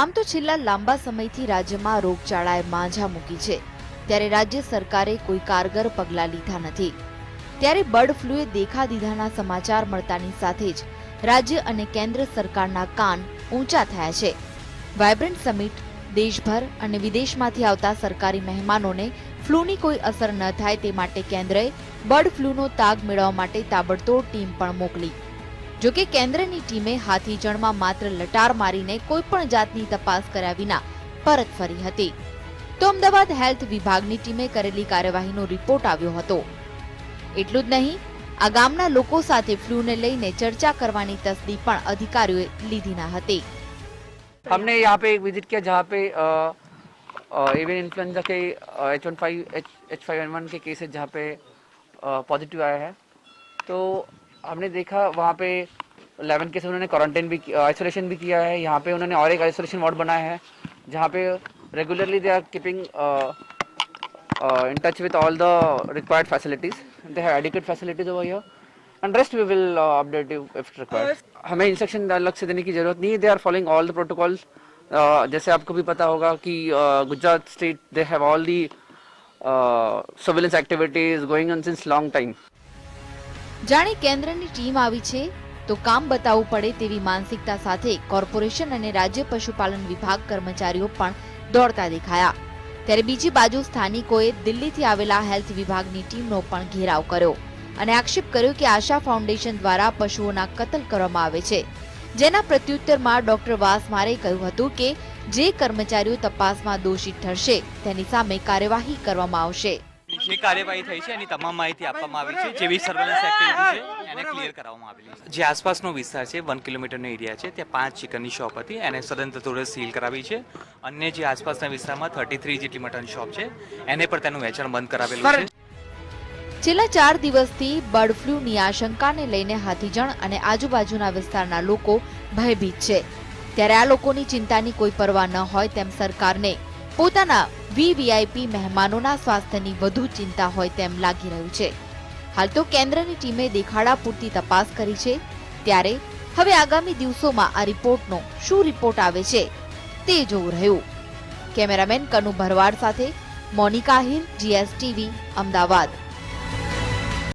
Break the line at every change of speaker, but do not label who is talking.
આમ તો છેલ્લા લાંબા સમયથી રાજ્યમાં રોગચાળાએ માંઝા મૂકી છે. ત્યારે રાજ્ય સરકારે કોઈ કારગર પગલાં લીધા નથી. ત્યારે બર્ડ ફ્લુએ દેખા દીધાના સમાચાર મળતાની સાથે જ રાજ્ય અને કેન્દ્ર સરકારના કાન ઊંચા થયા છે. વાયબ્રન્ટ સમિટ દેશભર અને વિદેશમાંથી આવતા સરકારી મહેમાનોને ફ્લૂની કોઈ અસર ન થાય તે માટે કેન્દ્રએ બર્ડ ફ્લૂનો તાગ મેળવવા માટે તાબડતોડ ટીમ પણ મોકલી. જો કે કેન્દ્રની ટીમે હાથીજણમાં માત્ર લટાર મારીને કોઈ પણ જાતની તપાસ કર્યા વિના પરત ફરી હતી તો અમદાવાદ હેલ્થ વિભાગની ટીમે કરેલી કાર્યવાહીનો રિપોર્ટ આવ્યો હતો એટલું જ નહીં આ ગામના લોકો સાથે ફ્લૂને લઈને ચર્ચા કરવાની તસદી પણ અધિકારીઓએ લીધી ના હતી
हमने यहाँ पे एक विजिट किया जहाँ पे एवियन इन्फ्लुएंजा के H one five H H five N one के केसेस जहाँ पे पॉजिटिव आया है तो हमने देखा वहाँ पे 11 केस उन्होंने क्वारंटाइन भी आइसोलेशन भी किया है यहाँ पे उन्होंने और एक आइसोलेशन वार्ड बनाया है जहाँ पे regularly they are keeping touch with all the required facilities. They have adequate facilities over here. And rest we will uh, update you if required. हमें इंस्ट्रक्शन अलग से देने की ज़रूरत नहीं है they are following all the protocols जैसे आपको भी पता होगा कि Gujarat state they have all the surveillance activities going on since long time
જાણે કેન્દ્રની ટીમ આવી છે, તો કામ બતાવવું પડે તેવી માનસિકતા સાથે કોર્પોરેશન અને રાજ્ય પશુપાલન વિભાગ કર્મચારીઓ પણ દોડતા દેખાયા. ત્યારે બીજી બાજુ સ્થાનિકોએ દિલ્હીથી આવેલા હેલ્થ વિભાગની ટીમનો પણ ઘેરાવ કર્યો અને આક્ષેપ કર્યો કે આશા ફાઉન્ડેશન દ્વારા પશુઓના કતલ કરવામાં આવે છે. જેના પ્રત્યુત્તરમાં ડોક્ટર વાસમારે કહ્યું હતું કે, જે કર્મચારીઓ તપાસમાં દોષિત ઠરશે, તેની સામે કાર્યવાહી કરવામાં આવશે.
જે કાર્યવાહી થઈ છે એની તમામ માહિતી આપવામાં આવી છે. જેવી સર્વેલન્સ એક્ટિવિટી છે, એને ક્લિયર કરાવવામાં આવેલી છે. જે આસપાસનો વિસ્તાર છે વન કિલોમીટરનો એરિયા છે, ત્યાં પાંચ ચિકનની શોપ હતી. એને સદંતર ધોરણે સીલ કરાવી છે. અન્ય જે આસપાસના વિસ્તારમાં થર્ટી થ્રી જેટલી મટન શોપ છે, એને પણ તેનું વેચાણ બંધ કરાવેલું છે.
છેલ્લા ચાર દિવસથી બર્ડ ફ્લૂની આશંકાને લઈને હાથીજણ અને આજુબાજુના વિસ્તારના લોકો ભયભીત છે. ત્યારે આ લોકોની ચિંતાની કોઈ પરવા ન હોય તેમ સરકારને પોતાના વીવીઆઈપી મહેમાનોના સ્વાસ્થ્યની વધુ ચિંતા હોય તેમ લાગી રહ્યું છે. હાલ તો કેન્દ્રની ટીમે દેખાડા પૂરતી તપાસ કરી છે. ત્યારે હવે આગામી દિવસોમાં આ રિપોર્ટનો શું રિપોર્ટ આવે છે તે જોવું રહ્યું. કેમેરામેન કનુ ભરવાડ સાથે મોનિકા હિર, જીએસટીવી, અમદાવાદ.